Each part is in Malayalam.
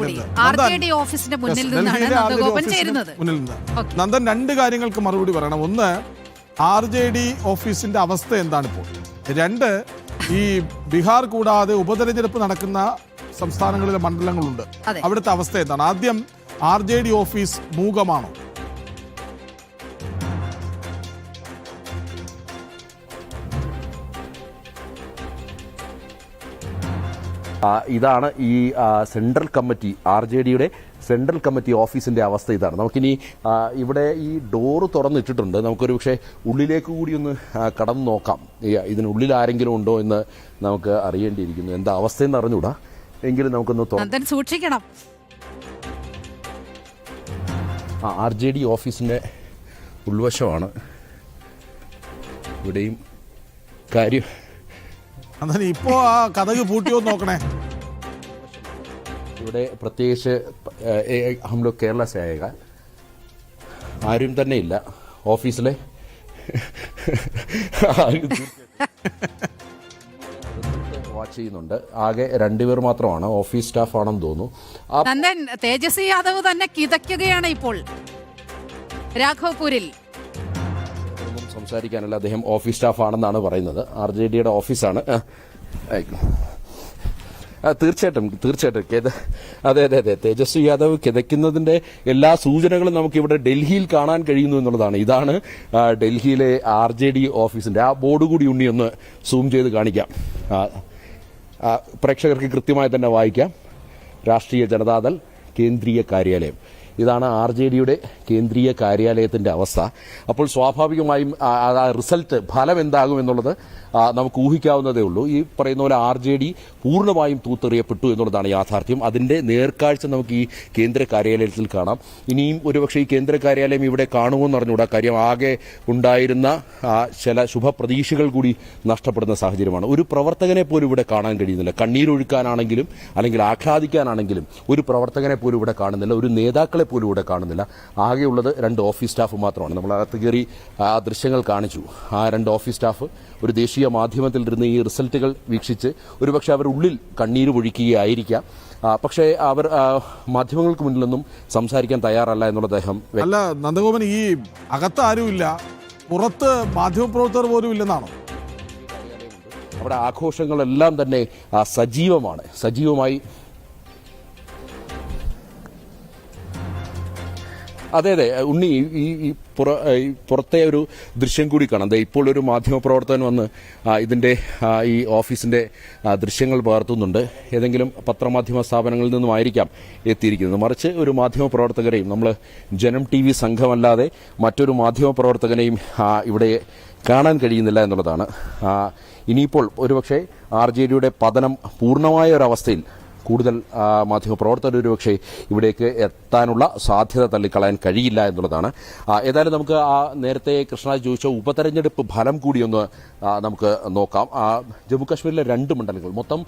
കൂടി ആർ ജെ നന്ദൻ, ഡി ഓഫീസിന്റെ മുന്നിൽ നിന്നാണ് നന്ദഗോപൻ ചേരുന്നത്. മുന്നിൽ നിന്ന് നന്ദൻ രണ്ട് കാര്യങ്ങൾക്ക് മറുപടി പറയണം. ഒന്ന് ആർ ജെ ഡി ഓഫീസിന്റെ അവസ്ഥ എന്താണ് ഇപ്പോൾ രണ്ട് ഈ ബീഹാർ കൂടാതെ ഉപതെരഞ്ഞെടുപ്പ് നടക്കുന്ന സംസ്ഥാനങ്ങളിലെ മണ്ഡലങ്ങളുണ്ട്. അവിടുത്തെ അവസ്ഥ എന്താണ്? ആദ്യം ആർ ജെ ഡി ഓഫീസ് മൂകമാണോ? ഇതാണ് ഈ സെൻട്രൽ കമ്മിറ്റി ആർ ജെ ഡിയുടെ സെൻട്രൽ കമ്മിറ്റി ഓഫീസിന്റെ അവസ്ഥ ഇതാണ്. നമുക്കിനി ഇവിടെ ഈ ഡോറ് തുറന്നിട്ടിട്ടുണ്ട്. നമുക്കൊരു പക്ഷേ ഉള്ളിലേക്ക് കൂടി ഒന്ന് കടന്നു നോക്കാം. ഇതിനുള്ളിൽ ആരെങ്കിലും ഉണ്ടോ എന്ന് നമുക്ക് അറിയേണ്ടിയിരിക്കുന്നു. എന്താ അവസ്ഥയെന്ന് അറിഞ്ഞൂടാ എങ്കിലും നമുക്കൊന്ന് സൂക്ഷിക്കണം. ആർ ജെ ഡി ഓഫീസിന്റെ ഉൾവശമാണ്. ഇവിടെയും കാര്യം അന്നേരം ഇപ്പോൾ ആ കഥകൾ പൂട്ടിയോ നോക്കണേ. ഇവിടെ പ്രത്യേകിച്ച് നമ്മൾ കേരള സേക ആരും തന്നെ ഇല്ല. ഓഫീസിലെ. വാച്ച് ചെയ്യുന്നുണ്ട്. ആകെ രണ്ടുപേർ മാത്രമാണ്. ഓഫീസ് സ്റ്റാഫ് ആണെന്ന് തോന്നുന്നു. തേജസ്വി യാദവ് തന്നെ കിതയ്ക്കുകയാണ് ഇപ്പോൾ. രാഘവപൂരിൽ. സംസാരിക്കാനല്ല അദ്ദേഹം ഓഫീസ് സ്റ്റാഫാണെന്നാണ് പറയുന്നത്. ആർ ജെ ഡിയുടെ ഓഫീസാണ്. ആ, തീർച്ചയായിട്ടും തീർച്ചയായിട്ടും. അതെ അതെ അതെ. തേജസ്വി യാദവ് കിതയ്ക്കുന്നതിന്റെ എല്ലാ സൂചനകളും നമുക്ക് ഇവിടെ ഡൽഹിയിൽ കാണാൻ കഴിയുന്നു എന്നുള്ളതാണ്. ഇതാണ് ഡൽഹിയിലെ ആർ ജെ ഡി ഓഫീസിന്റെ. ആ ബോർഡ് കൂടി ഉണ്ണി ഒന്ന് സൂം ചെയ്ത് കാണിക്കാം. പ്രേക്ഷകർക്ക് കൃത്യമായി തന്നെ വായിക്കാം. രാഷ്ട്രീയ ജനതാദൾ കേന്ദ്രീയ കാര്യാലയം. ഇതാണ് ആർ ജെ ഡിയുടെ കേന്ദ്രീയ കാര്യാലയത്തിന്റെ അവസ്ഥ. അപ്പോൾ സ്വാഭാവികമായും റിസൾട്ട് ഫലം എന്താകും എന്നുള്ളത് നമുക്ക് ഊഹിക്കാവുന്നതേ ഉള്ളൂ. ഈ പറയുന്ന പോലെ ആർ ജെ ഡി പൂർണമായും തൂത്തെറിയപ്പെട്ടു എന്നുള്ളതാണ് യാഥാർത്ഥ്യം. അതിന്റെ നേർക്കാഴ്ച നമുക്ക് ഈ കേന്ദ്ര കാര്യാലയത്തിൽ കാണാം. ഇനിയും ഒരുപക്ഷെ ഈ കേന്ദ്ര കാര്യാലയം ഇവിടെ കാണുമെന്ന് അറിഞ്ഞുകൂടാ. കാര്യം ആകെ ഉണ്ടായിരുന്ന ചില ശുഭപ്രതീക്ഷകൾ കൂടി നഷ്ടപ്പെടുന്ന സാഹചര്യമാണ്. ഒരു പ്രവർത്തകനെ പോലും ഇവിടെ കാണാൻ കഴിയുന്നില്ല. കണ്ണീരൊഴുക്കാനാണെങ്കിലും അല്ലെങ്കിൽ ആഹ്ലാദിക്കാനാണെങ്കിലും ഒരു പ്രവർത്തകനെ പോലും ഇവിടെ കാണുന്നില്ല. ഒരു നേതാക്കളെ പോലും ഇവിടെ കാണുന്നില്ല. ആകെയുള്ളത് രണ്ട് ഓഫീസ് സ്റ്റാഫ് മാത്രമാണ്. നമ്മൾ അകത്ത് കയറി ആ ദൃശ്യങ്ങൾ കാണിച്ചു. ആ രണ്ട് ഓഫീസ് സ്റ്റാഫ് ഒരു ദേശീയ മാധ്യമത്തിൽ ഇരുന്ന് ഈ റിസൾട്ടുകൾ വീക്ഷിച്ച് ഒരുപക്ഷെ അവർ ഉള്ളിൽ കണ്ണീര് ഒഴിക്കുകയായിരിക്കാം പക്ഷേ അവർ മാധ്യമങ്ങൾക്ക് മാധ്യമങ്ങൾക്ക് മുന്നിലൊന്നും സംസാരിക്കാൻ തയ്യാറല്ല എന്നുള്ള അദ്ദേഹം അല്ല നന്ദഗോപൻ ഈ അകത്ത് ആരുമില്ല പുറത്ത് മാധ്യമപ്രവർത്തകർ പോലും ഇല്ലെന്നാണോ? അവിടെ ആഘോഷങ്ങളെല്ലാം തന്നെ സജീവമാണ്. സജീവമായി അതെ അതെ. ഉണ്ണി ഈ- ഈ ഈ പുറ ഈ പുറത്തെ ഒരു ദൃശ്യം കൂടി കാണാം. ഇപ്പോൾ ഒരു മാധ്യമ പ്രവർത്തകൻ വന്ന് ഇതിന്റെ ഈ ഓഫീസിന്റെ ദൃശ്യങ്ങൾ പകർത്തുന്നുണ്ട്. ഏതെങ്കിലും പത്രമാധ്യമ സ്ഥാപനങ്ങളിൽ നിന്നുമായിരിക്കാം എത്തിയിരിക്കുന്നത്. മറിച്ച് ഒരു മാധ്യമ പ്രവർത്തകരെയും നമ്മൾ ജനം ടി വി സംഘമല്ലാതെ മറ്റൊരു മാധ്യമ പ്രവർത്തകനെയും ഇവിടെ കാണാൻ കഴിയുന്നില്ല എന്നുള്ളതാണ്. ഇനിയിപ്പോൾ ഒരുപക്ഷെ ആർ ജെ ഡിയുടെ പതനം പൂർണമായ ഒരവസ്ഥയിൽ കൂടുതൽ മാധ്യമപ്രവർത്തകർ ഒരുപക്ഷെ ഇവിടേക്ക് എത്താനുള്ള സാധ്യത തള്ളിക്കളയാൻ കഴിയില്ല എന്നുള്ളതാണ്. ഏതായാലും നമുക്ക് ആ നേരത്തെ കൃഷ്ണരാജ് ചോദിച്ച ഉപതെരഞ്ഞെടുപ്പ് ഫലം കൂടിയൊന്ന് നമുക്ക് നോക്കാം. ജമ്മുകാശ്മീരിലെ രണ്ട് മണ്ഡലങ്ങൾ. മൊത്തം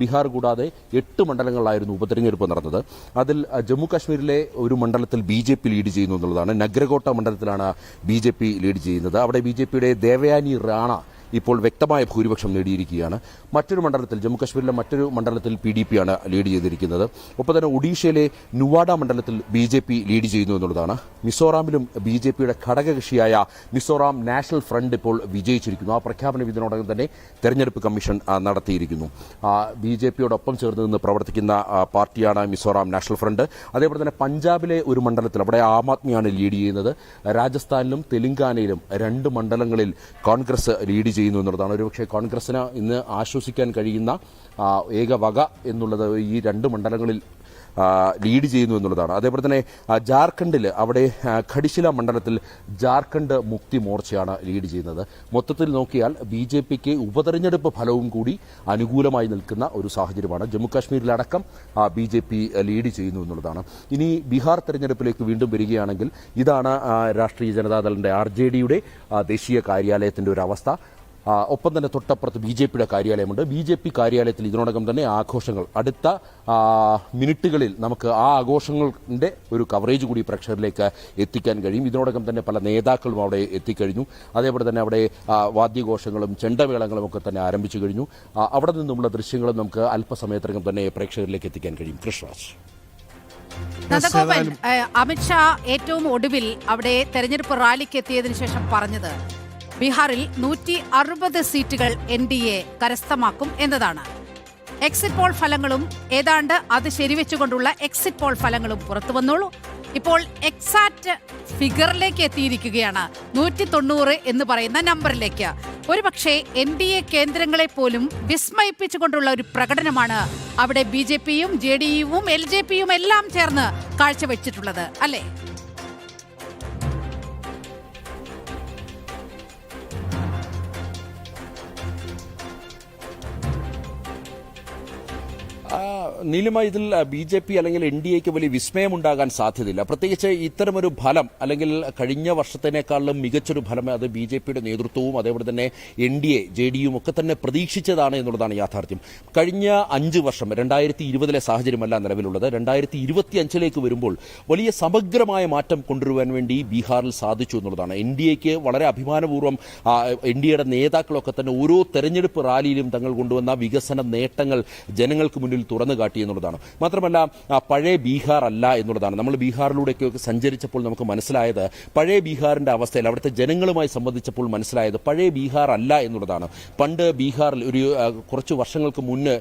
ബീഹാർ കൂടാതെ എട്ട് മണ്ഡലങ്ങളിലായിരുന്നു ഉപതെരഞ്ഞെടുപ്പ് നടന്നത്. അതിൽ ജമ്മുകാശ്മീരിലെ ഒരു മണ്ഡലത്തിൽ ബി ജെ പി ലീഡ് ചെയ്യുന്നു എന്നുള്ളതാണ്. നഗരകോട്ട മണ്ഡലത്തിലാണ് ബി ജെ പി ലീഡ് ചെയ്യുന്നത്. അവിടെ ബി ജെ പിയുടെ ദേവയാനി റാണ ഇപ്പോൾ വ്യക്തമായ ഭൂരിപക്ഷം നേടിയിരിക്കുകയാണ്. മറ്റൊരു മണ്ഡലത്തിൽ ജമ്മുകശ്മീരിലെ മറ്റൊരു മണ്ഡലത്തിൽ പി ഡി പി ആണ് ലീഡ് ചെയ്തിരിക്കുന്നത്. ഒപ്പം തന്നെ ഒഡീഷയിലെ നുവാഡ മണ്ഡലത്തിൽ ബി ജെ പി ലീഡ് ചെയ്യുന്നു എന്നുള്ളതാണ്. മിസോറാമിലും ബി ജെ പിയുടെ ഘടകകക്ഷിയായ മിസോറാം നാഷണൽ ഫ്രണ്ട് ഇപ്പോൾ വിജയിച്ചിരിക്കുന്നു. ആ പ്രഖ്യാപനം ഇതിനോടകം തന്നെ തെരഞ്ഞെടുപ്പ് കമ്മീഷൻ നടത്തിയിരിക്കുന്നു. ബി ജെ പിയോടൊപ്പം ചേർന്ന് നിന്ന് പ്രവർത്തിക്കുന്ന പാർട്ടിയാണ് മിസോറാം നാഷണൽ ഫ്രണ്ട്. അതേപോലെ തന്നെ പഞ്ചാബിലെ ഒരു മണ്ഡലത്തിൽ അവിടെ ആം ആദ്മിയാണ് ലീഡ് ചെയ്യുന്നത്. രാജസ്ഥാനിലും തെലങ്കാനയിലും രണ്ട് മണ്ഡലങ്ങളിൽ കോൺഗ്രസ് ലീഡ് ചെയ്യുന്നു എന്നുള്ളതാണ്. ഒരുപക്ഷെ കോൺഗ്രസിന് ഇന്ന് ആശ്വസിക്കാൻ കഴിയുന്ന ഏക വക എന്നുള്ളത് ഈ രണ്ട് മണ്ഡലങ്ങളിൽ ലീഡ് ചെയ്യുന്നു എന്നുള്ളതാണ്. അതേപോലെ തന്നെ ജാർഖണ്ഡിൽ അവിടെ ഖഡിശില മണ്ഡലത്തിൽ ജാർഖണ്ഡ് മുക്തി മോർച്ചയാണ് ലീഡ് ചെയ്യുന്നത്. മൊത്തത്തിൽ നോക്കിയാൽ ബി ജെ പിക്ക് ഉപതെരഞ്ഞെടുപ്പ് ഫലവും കൂടി അനുകൂലമായി നിൽക്കുന്ന ഒരു സാഹചര്യമാണ്. ജമ്മുകാശ്മീരിലടക്കം ബി ജെ പി ലീഡ് ചെയ്യുന്നു എന്നുള്ളതാണ്. ഇനി ബീഹാർ തെരഞ്ഞെടുപ്പിലേക്ക് വീണ്ടും വരികയാണെങ്കിൽ ഇതാണ് രാഷ്ട്രീയ ജനതാദളിന്റെ ആർ ജെ ഡിയുടെ ദേശീയ കാര്യാലയത്തിന്റെ ഒരു അവസ്ഥ. ഒപ്പം തന്നെ തൊട്ടപ്പുറത്ത് ബി ജെ പിയുടെ കാര്യാലയമുണ്ട്. ബി ജെ പി കാര്യാലയത്തിൽ ഇതിനോടകം തന്നെ ആഘോഷങ്ങൾ. അടുത്ത മിനിറ്റുകളിൽ നമുക്ക് ആ ആഘോഷങ്ങളുടെ ഒരു കവറേജ് കൂടി പ്രേക്ഷകരിലേക്ക് എത്തിക്കാൻ കഴിയും. ഇതിനോടകം തന്നെ പല നേതാക്കളും അവിടെ എത്തിക്കഴിഞ്ഞു. അതേപോലെ തന്നെ അവിടെ വാദ്യഘോഷങ്ങളും ചെണ്ടമേളങ്ങളും ഒക്കെ തന്നെ ആരംഭിച്ചു കഴിഞ്ഞു. അവിടെ നിന്നുമുള്ള ദൃശ്യങ്ങളും നമുക്ക് അല്പസമയത്തിനകം തന്നെ പ്രേക്ഷകരിലേക്ക് എത്തിക്കാൻ കഴിയും. കൃഷ്ണരാജ് നന്ദഗോപൻ അമിത്ഷാ ഏറ്റവും ഒടുവിൽ അവിടെ തെരഞ്ഞെടുപ്പ് റാലിക്ക് എത്തിയതിനു ശേഷം പറഞ്ഞത് ബീഹാറിൽ നൂറ്റി അറുപത് സീറ്റുകൾ എൻ ഡി എ കരസ്ഥമാക്കും എന്നതാണ്. എക്സിറ്റ് പോൾ ഫലങ്ങളും ഏതാണ്ട് അത് ശരിവെച്ചുകൊണ്ടുള്ള എക്സിറ്റ് പോൾ ഫലങ്ങളും പുറത്തു വന്നോളൂ ഇപ്പോൾ എക്സാക്ട് ഫിഗറിലേക്ക് എത്തിയിരിക്കുകയാണ്. നൂറ്റി തൊണ്ണൂറ് എന്ന് പറയുന്ന നമ്പറിലേക്ക് ഒരുപക്ഷെ എൻ ഡി എ കേന്ദ്രങ്ങളെ പോലും വിസ്മയിപ്പിച്ചുകൊണ്ടുള്ള ഒരു പ്രകടനമാണ് അവിടെ ബി ജെ പിയും ജെ ഡി യുവും എൽ ജെ പിയും എല്ലാം ചേർന്ന് കാഴ്ചവെച്ചിട്ടുള്ളത് അല്ലേ? നീലിമ ഇതിൽ ബി ജെ പി അല്ലെങ്കിൽ എൻ ഡി എക്ക് വലിയ വിസ്മയമുണ്ടാകാൻ സാധ്യതയില്ല. പ്രത്യേകിച്ച് ഇത്തരമൊരു ഫലം അല്ലെങ്കിൽ കഴിഞ്ഞ വർഷത്തിനേക്കാളും മികച്ചൊരു ഫലം അത് ബി ജെ പിയുടെ നേതൃത്വവും അതേപോലെ തന്നെ N D A J D യും ഒക്കെ തന്നെ പ്രതീക്ഷിച്ചതാണ് എന്നുള്ളതാണ് യാഥാർത്ഥ്യം. കഴിഞ്ഞ അഞ്ച് വർഷം രണ്ടായിരത്തി ഇരുപതിലെ സാഹചര്യമല്ല നിലവിലുള്ളത്. രണ്ടായിരത്തി ഇരുപത്തി അഞ്ചിലേക്ക് വരുമ്പോൾ വലിയ സമഗ്രമായ മാറ്റം കൊണ്ടുവരുവാൻ വേണ്ടി ബീഹാറിൽ സാധിച്ചു എന്നുള്ളതാണ്. എൻ ഡി എക്ക് വളരെ അഭിമാനപൂർവം എൻ ഡി എയുടെ നേതാക്കളൊക്കെ തന്നെ ഓരോ തെരഞ്ഞെടുപ്പ് റാലിയിലും തങ്ങൾ കൊണ്ടുവന്ന വികസന നേട്ടങ്ങൾ ജനങ്ങൾക്ക് മുന്നിൽ തുറന്നു കാട്ടി എന്നുള്ളതാണ്. മാത്രമല്ല പഴയ ബീഹാർ അല്ല എന്നുള്ളതാണ്. നമ്മൾ ബീഹാറിലൂടെയൊക്കെ സഞ്ചരിച്ചപ്പോൾ നമുക്ക് മനസ്സിലായത് പഴയ ബീഹാറിന്റെ അവസ്ഥയിൽ അവിടുത്തെ ജനങ്ങളുമായി സംബന്ധിച്ചപ്പോൾ മനസ്സിലായത് പഴയ ബീഹാർ അല്ല എന്നുള്ളതാണ്. പണ്ട് ബീഹാറിൽ ഒരു കുറച്ച് വർഷങ്ങൾക്ക് മുന്ന്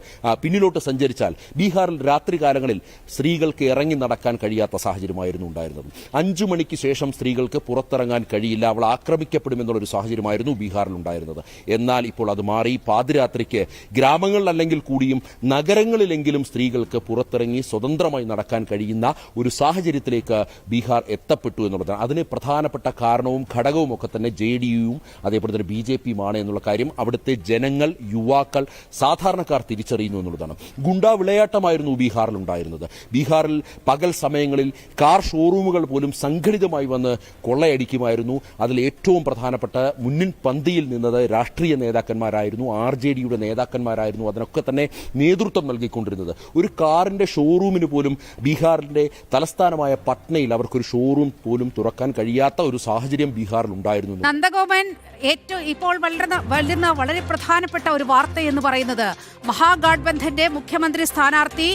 പിന്നിലോട്ട് സഞ്ചരിച്ചാൽ ബീഹാറിൽ രാത്രികാലങ്ങളിൽ സ്ത്രീകൾക്ക് ഇറങ്ങി നടക്കാൻ കഴിയാത്ത സാഹചര്യമായിരുന്നു ഉണ്ടായിരുന്നത്. അഞ്ചു മണിക്ക് ശേഷം സ്ത്രീകൾക്ക് പുറത്തിറങ്ങാൻ കഴിയില്ല അവൾ ആക്രമിക്കപ്പെടുമെന്നുള്ളൊരു സാഹചര്യമായിരുന്നു ബീഹാറിൽ ഉണ്ടായിരുന്നത്. എന്നാൽ ഇപ്പോൾ അത് മാറി. പാതിരാത്രിക്ക് ഗ്രാമങ്ങളിലല്ലെങ്കിൽ കൂടിയും നഗരങ്ങളിലെങ്കിലും സ്ത്രീകൾക്ക് പുറത്തിറങ്ങി സ്വതന്ത്രമായി നടക്കാൻ കഴിയുന്ന ഒരു സാഹചര്യത്തിലേക്ക് ബീഹാർ എത്തപ്പെട്ടു എന്നുള്ളതാണ് അതിന് പ്രധാനപ്പെട്ട കാരണവും ഘടകവും ഒക്കെ തന്നെ ജെ ഡി യുവും അതേപോലെ തന്നെ ബി ജെ പിയുമാണ് എന്നുള്ള കാര്യം അവിടുത്തെ ജനങ്ങൾ യുവാക്കൾ സാധാരണക്കാർ തിരിച്ചറിയുന്നു എന്നുള്ളതാണ്. ഗുണ്ടാ വിളയാട്ടമായിരുന്നു ബീഹാറിൽ ഉണ്ടായിരുന്നത്. ബീഹാറിൽ പകൽ സമയങ്ങളിൽ കാർ ഷോറൂമുകൾ പോലും സംഘടിതമായി വന്ന് കൊള്ളയടിക്കുമായിരുന്നു. അതിൽ ഏറ്റവും പ്രധാനപ്പെട്ട മുന്നിൻ പന്തിയിൽ നിന്നത് രാഷ്ട്രീയ നേതാക്കന്മാരായിരുന്നു ആർ ജെ ഡിയുടെ നേതാക്കന്മാരായിരുന്നു. അതിനൊക്കെ തന്നെ നേതൃത്വം നൽകിക്കൊണ്ടിരുന്നത്. ഒരു കാറിന്റെ ഷോറൂമിന് പോലും ബീഹാറിന്റെ തലസ്ഥാനമായ പട്നയിൽ അവർക്കൊരു ഷോറൂം പോലും തുറക്കാൻ കഴിയാത്ത ഒരു സാഹചര്യം ബീഹാറിൽ ഉണ്ടായിരുന്നു. നന്ദഗോപൻ ഏറ്റവും ഇപ്പോൾ വളരുന്ന വളരുന്ന വളരെ പ്രധാനപ്പെട്ട ഒരു വാർത്ത എന്ന് പറയുന്നത് മഹാഗാഡ്ബന്ധന്റെ മുഖ്യമന്ത്രി സ്ഥാനാർത്ഥി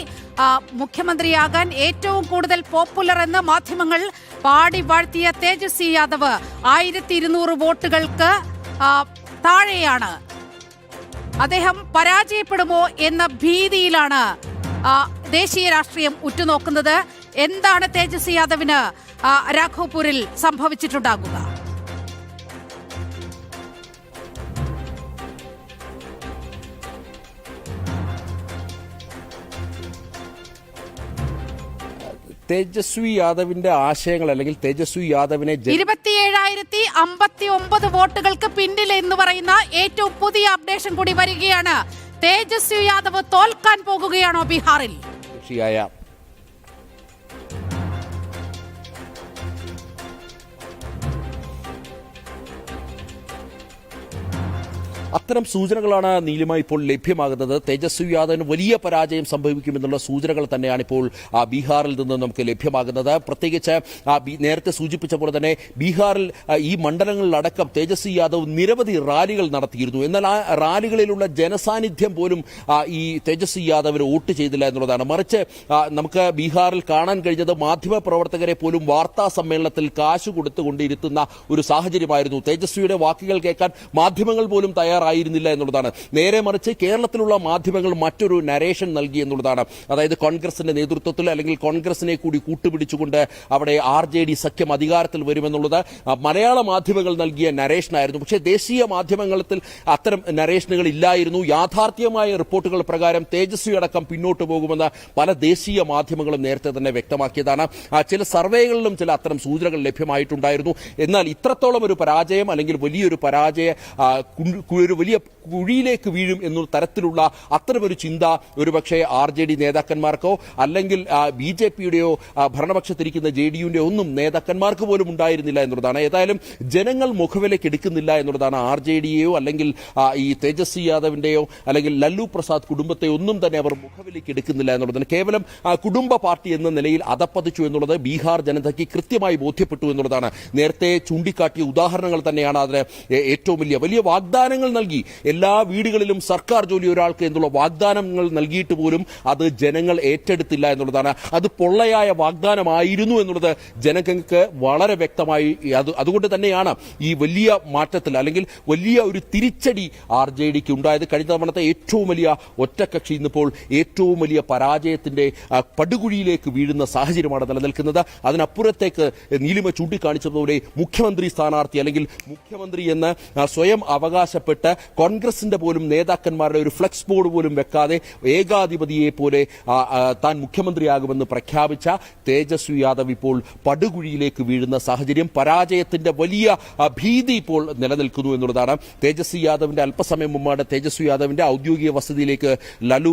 മുഖ്യമന്ത്രിയാകാൻ ഏറ്റവും കൂടുതൽ പോപ്പുലർ എന്ന് മാധ്യമങ്ങൾ പാടി വാഴ്ത്തിയ തേജസ്വി യാദവ് ആയിരത്തി ഇരുന്നൂറ് വോട്ടുകൾക്ക് താഴെയാണ്. അദ്ദേഹം പരാജയപ്പെടുമോ എന്ന ഭീതിയിലാണ് ദേശീയ രാഷ്ട്രീയം ഉറ്റുനോക്കുന്നത്. എന്താണ് തേജസ്വി യാദവിന് രാഘോപൂരിൽ സംഭവിച്ചിട്ടുണ്ടാകുക? തേജസ്വി യാദവിന്റെ ആശയങ്ങൾ അല്ലെങ്കിൽ തേജസ്വി യാദവിനെ ഇരുപത്തിയേഴായിരത്തി അമ്പത്തി ഒമ്പത് വോട്ടുകൾക്ക് പിന്നിൽ എന്ന് പറയുന്ന ഏറ്റവും പുതിയ അപ്ഡേഷൻ കൂടി വരികയാണ്. തേജസ്വി യാദവ് തോൽക്കാൻ പോകുകയാണോ ബീഹാറിൽ? കക്ഷിയായ അത്തരം സൂചനകളാണ് നീലിമ ഇപ്പോൾ ലഭ്യമാകുന്നത്. തേജസ്വി യാദവിന് വലിയ പരാജയം സംഭവിക്കുമെന്നുള്ള സൂചനകൾ തന്നെയാണ് ഇപ്പോൾ ബീഹാറിൽ നിന്ന് നമുക്ക് ലഭ്യമാകുന്നത്. പ്രത്യേകിച്ച് നേരത്തെ സൂചിപ്പിച്ച പോലെ തന്നെ ബീഹാറിൽ ഈ മണ്ഡലങ്ങളിലടക്കം തേജസ്വി യാദവ് നിരവധി റാലികൾ നടത്തിയിരുന്നു. എന്നാൽ ആ റാലികളിലുള്ള ജനസാന്നിധ്യം പോലും ഈ തേജസ്വി യാദവിന് വോട്ട് ചെയ്തില്ല എന്നുള്ളതാണ്. മറിച്ച് നമുക്ക് ബീഹാറിൽ കാണാൻ കഴിഞ്ഞത് മാധ്യമ പ്രവർത്തകരെ പോലും വാർത്താ സമ്മേളനത്തിൽ കാശ് കൊടുത്തുകൊണ്ടിരുത്തുന്ന ഒരു സാഹചര്യമായിരുന്നു. തേജസ്വിയുടെ വാക്കുകൾ കേൾക്കാൻ മാധ്യമങ്ങൾ പോലും തയ്യാറായിരുന്നില്ല എന്നുള്ളതാണ്. നേരെ മറിച്ച് കേരളത്തിലുള്ള മാധ്യമങ്ങൾ മറ്റൊരു നരേഷൻ നൽകി എന്നുള്ളതാണ്. അതായത് കോൺഗ്രസിന്റെ നേതൃത്വത്തിൽ അല്ലെങ്കിൽ കോൺഗ്രസിനെ കൂടി കൂട്ടുപിടിച്ചുകൊണ്ട് അവിടെ ആർ ജെ ഡി സഖ്യം അധികാരത്തിൽ വരുമെന്നുള്ളത് മലയാള മാധ്യമങ്ങൾ നൽകിയ നരേഷനായിരുന്നു പക്ഷേ ദേശീയ മാധ്യമങ്ങളിൽ അത്തരം നരേഷനുകൾ ഇല്ലായിരുന്നു. യാഥാർത്ഥ്യമായ റിപ്പോർട്ടുകൾ പ്രകാരം തേജസ്വി അടക്കം പിന്നോട്ട് പോകുമെന്ന് പല ദേശീയ മാധ്യമങ്ങളും നേരത്തെ തന്നെ വ്യക്തമാക്കിയതാണ്. ചില സർവേകളിലും ചില അത്തരം സൂചനകൾ ലഭ്യമായിട്ടുണ്ടായിരുന്നു. എന്നാൽ ഇത്രത്തോളം ഒരു പരാജയം അല്ലെങ്കിൽ വലിയൊരു പരാജയ ഒരു വലിയ കുഴിയിലേക്ക് വീഴും എന്നൊരു തരത്തിലുള്ള അത്തരമൊരു ചിന്ത ഒരുപക്ഷെ ആർ ജെ ഡി നേതാക്കന്മാർക്കോ അല്ലെങ്കിൽ ബി ജെ പിയുടെയോ ഭരണപക്ഷത്തിരിക്കുന്ന ജെ ഡി യുവിന്റെ ഒന്നും നേതാക്കന്മാർക്ക് പോലും ഉണ്ടായിരുന്നില്ല എന്നുള്ളതാണ് ഏതായാലും ജനങ്ങൾ മുഖവിലേക്ക് എടുക്കുന്നില്ല എന്നുള്ളതാണ് ആർ ജെ ഡിയെയോ അല്ലെങ്കിൽ ഈ തേജസ്വി യാദവിന്റെയോ അല്ലെങ്കിൽ ലല്ലു പ്രസാദ് കുടുംബത്തെ ഒന്നും തന്നെ അവർ മുഖവിലേക്ക് എടുക്കുന്നില്ല എന്നുള്ളതാണ്. കേവലം കുടുംബ പാർട്ടി എന്ന നിലയിൽ അതപ്പതിച്ചു എന്നുള്ളത് ബീഹാർ ജനതയ്ക്ക് കൃത്യമായി ബോധ്യപ്പെട്ടു എന്നുള്ളതാണ്. നേരത്തെ ചൂണ്ടിക്കാട്ടിയ ഉദാഹരണങ്ങൾ തന്നെയാണ് അതിന് ഏറ്റവും വലിയ വലിയ വാഗ്ദാനങ്ങൾ നൽകി. എല്ലാ വീടുകളിലും സർക്കാർ ജോലി ഒരാൾക്ക് എന്നുള്ള വാഗ്ദാനങ്ങൾ നൽകിയിട്ട് പോലും അത് ജനങ്ങൾ ഏറ്റെടുത്തില്ല എന്നുള്ളതാണ്. അത് പൊള്ളയായ വാഗ്ദാനമായിരുന്നു എന്നുള്ളത് ജനങ്ങൾക്ക് വളരെ വ്യക്തമായി അത് അതുകൊണ്ട് തന്നെയാണ് ഈ വലിയ മാറ്റത്തിൽ അല്ലെങ്കിൽ വലിയ ഒരു തിരിച്ചടി ആർ ജെ ഡിക്ക് ഉണ്ടായത്. കഴിഞ്ഞ തവണത്തെ ഏറ്റവും വലിയ ഒറ്റക്കക്ഷി ഇന്നിപ്പോൾ ഏറ്റവും വലിയ പരാജയത്തിന്റെ പടുകുഴിയിലേക്ക് വീഴുന്ന സാഹചര്യമാണ് നിലനിൽക്കുന്നത്. അതിനപ്പുറത്തേക്ക് നീലിമ ചൂണ്ടിക്കാണിച്ചതുപോലെ മുഖ്യമന്ത്രി സ്ഥാനാർത്ഥി അല്ലെങ്കിൽ മുഖ്യമന്ത്രി എന്ന് സ്വയം അവകാശപ്പെട്ട് കോൺഗ്രസിന്റെ പോലും നേതാക്കന്മാരുടെ ഒരു ഫ്ലെക്സ് ബോർഡ് പോലും വെക്കാതെ ഏകാധിപതിയെ പോലെ താൻ മുഖ്യമന്ത്രിയാകുമെന്ന് പ്രഖ്യാപിച്ച തേജസ്വി യാദവ് ഇപ്പോൾ പടുകുഴിയിലേക്ക് വീഴുന്ന സാഹചര്യം പരാജയത്തിന്റെ വലിയ ഭീതി ഇപ്പോൾ നിലനിൽക്കുന്നു എന്നുള്ളതാണ് തേജസ്വി യാദവിന്റെ അല്പസമയം മുമ്പാണ് തേജസ്വി യാദവിന്റെ ഔദ്യോഗിക വസതിയിലേക്ക് ലലു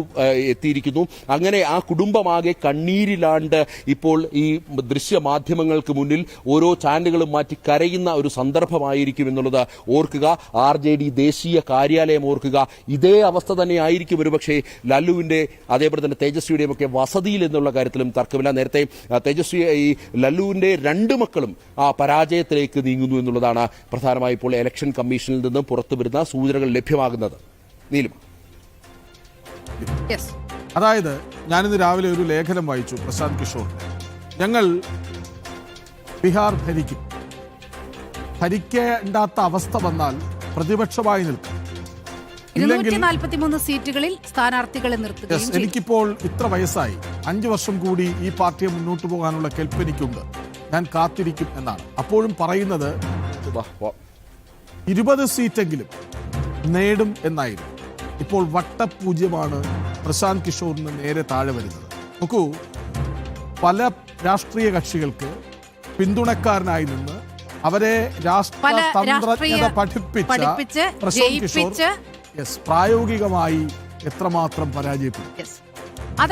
എത്തിയിരിക്കുന്നു. അങ്ങനെ ആ കുടുംബമാകെ കണ്ണീരിലാണ്ട് ഇപ്പോൾ ഈ ദൃശ്യമാധ്യമങ്ങൾക്ക് മുന്നിൽ ഓരോ ചാനലുകളും മാറ്റി കരയുന്ന ഒരു സന്ദർഭമായിരിക്കും എന്നുള്ളത് ഓർക്കുക. ആർ ജെ ഡി ദേശീയ കാര്യാലയം ഓർക്കുക. ഇതേ അവസ്ഥ തന്നെ ആയിരിക്കും ഒരുപക്ഷെ ലല്ലുവിന്റെ അതേപോലെ തന്നെ തേജസ്വിയുടെയും ഒക്കെ വസതിയിൽ എന്നുള്ള കാര്യത്തിലും തർക്കമില്ല. നേരത്തെ തേജസ്വി ഈ ലല്ലുവിന്റെ രണ്ട് മക്കളും ആ പരാജയത്തിലേക്ക് നീങ്ങുന്നു എന്നുള്ളതാണ് പ്രധാനമായി ഇപ്പോൾ ഇലക്ഷൻ കമ്മീഷനിൽ നിന്നും പുറത്തു വരുന്ന സൂചനകൾ ലഭ്യമാകുന്നത്. നീലും. യെസ് അതായത് ഞാനിന്ന് രാവിലെ ഒരു ലേഖനം വായിച്ചു പ്രശാന്ത് കിഷോർ. ഞങ്ങൾ ബീഹാർ ഭരിക്കും. ഭരിക്കേണ്ടാത്ത അവസ്ഥ വന്നാൽ പ്രതിപക്ഷമായി നിൽക്കും. ഇരുന്നൂറ്റി നാൽപ്പത്തി മൂന്ന് സീറ്റുകളിൽ സ്ഥാനാർത്ഥികളെ നിർത്തുകയും എനിക്കിപ്പോൾ ഇത്ര വയസ്സായി. അഞ്ചു വർഷം കൂടി ഈ പാർട്ടിയെ മുന്നോട്ട് പോകാനുള്ള കെൽപ്പ് എനിക്കുണ്ട് ഞാൻ കാത്തിരിക്കും എന്നാണ്. അപ്പോഴും പറയുന്നത്. ഇരുപത് സീറ്റെങ്കിലും നേടും എന്നായിരുന്നു. ഇപ്പോൾ വട്ടപൂജ്യമാണ് പ്രശാന്ത് കിഷോറിന് നേരെ താഴെ വരുന്നത്. നോക്കൂ പല രാഷ്ട്രീയ കക്ഷികൾക്ക് പിന്തുണക്കാരനായി നിന്ന് അവരെ രാഷ്ട്രതന്ത്രജ്ഞത പഠിപ്പിച്ച ജയിപ്പിച്ച് പ്രായോഗികമായി എത്രമാത്രം പരാജയപ്പെട്ടു. യെസ്.